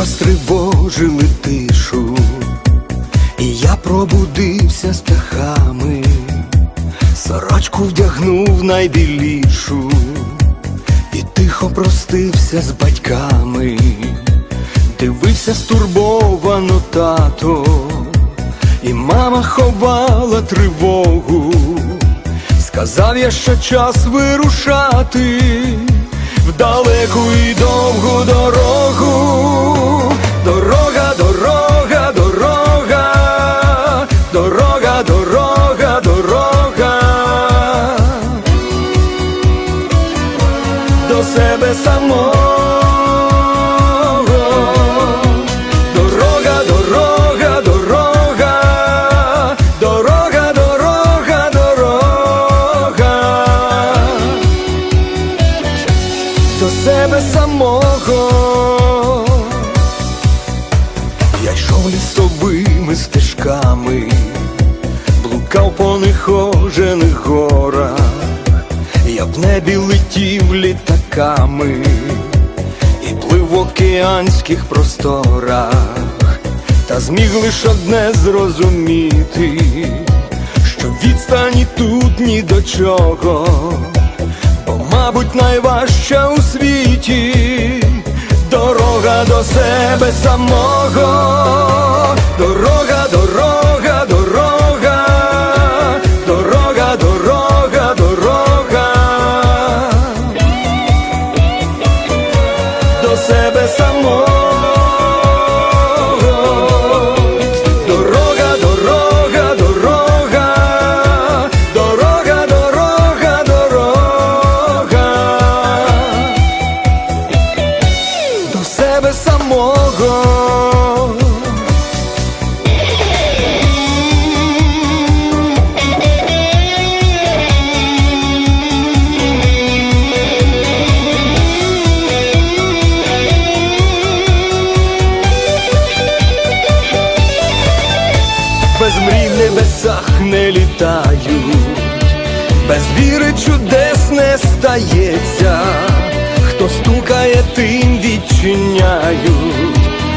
розтривожили тишу, і я пробудився з птахами, сорочку вдягнув найбілішу, і тихо простився з батьками, дивився стурбовано тато, і мама ховала тривогу. Сказав я, що час вирушати в далеку і довгу дорогу. Дорога, дорога, дорога, дорога, дорога, дорога. До себе самого. Дорога, дорога, самого. Я йшов лісовими стежками, блукав по нехожених горах, я в небі летів літаками і плив в океанських просторах, та зміг лиш одне зрозуміти, що відстані тут ні до чого мабуть, найважча у світі. Дорога до себе самого, не літають, без віри чудес не стається, хто стукає, тим відчиняють,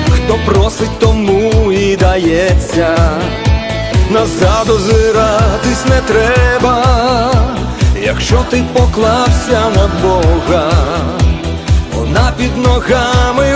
хто просить, тому і дається, назад озиратись не треба, якщо ти поклався на Бога, вона під ногами